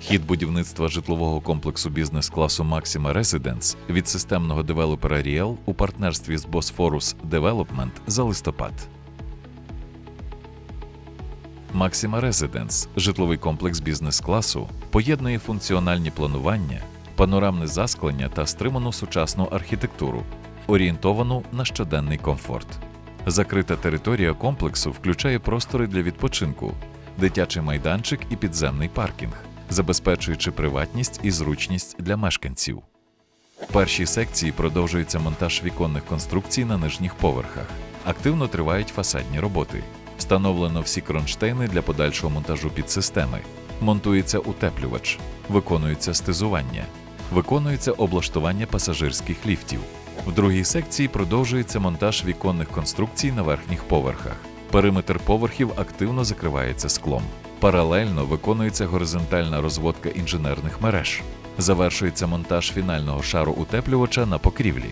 Хід будівництва житлового комплексу бізнес-класу Maxima Residence від системного девелопера Riel у партнерстві з Bosphorus Development за листопад. Maxima Residence – житловий комплекс бізнес-класу, поєднує функціональні планування, панорамне засклення та стриману сучасну архітектуру, орієнтовану на щоденний комфорт. Закрита територія комплексу включає простори для відпочинку, дитячий майданчик і підземний паркінг, забезпечуючи приватність і зручність для мешканців. В першій секції продовжується монтаж віконних конструкцій на нижніх поверхах. Активно тривають фасадні роботи. Встановлено всі кронштейни для подальшого монтажу підсистеми. Монтується утеплювач, виконується стизування, виконується облаштування пасажирських ліфтів. В другій секції продовжується монтаж віконних конструкцій на верхніх поверхах. Периметр поверхів активно закривається склом. Паралельно виконується горизонтальна розводка інженерних мереж. Завершується монтаж фінального шару утеплювача на покрівлі.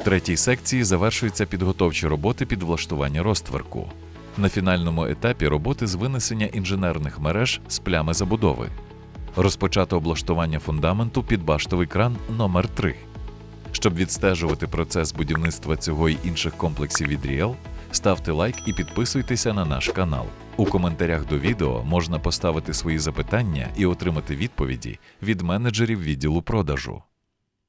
В третій секції завершуються підготовчі роботи під влаштування розтверку. На фінальному етапі роботи з винесення інженерних мереж з плями забудови. Розпочато облаштування фундаменту під баштовий кран номер 3 Щоб відстежувати процес будівництва цього й інших комплексів від Ріел, ставте лайк і підписуйтеся на наш канал. У коментарях до відео можна поставити свої запитання і отримати відповіді від менеджерів відділу продажу.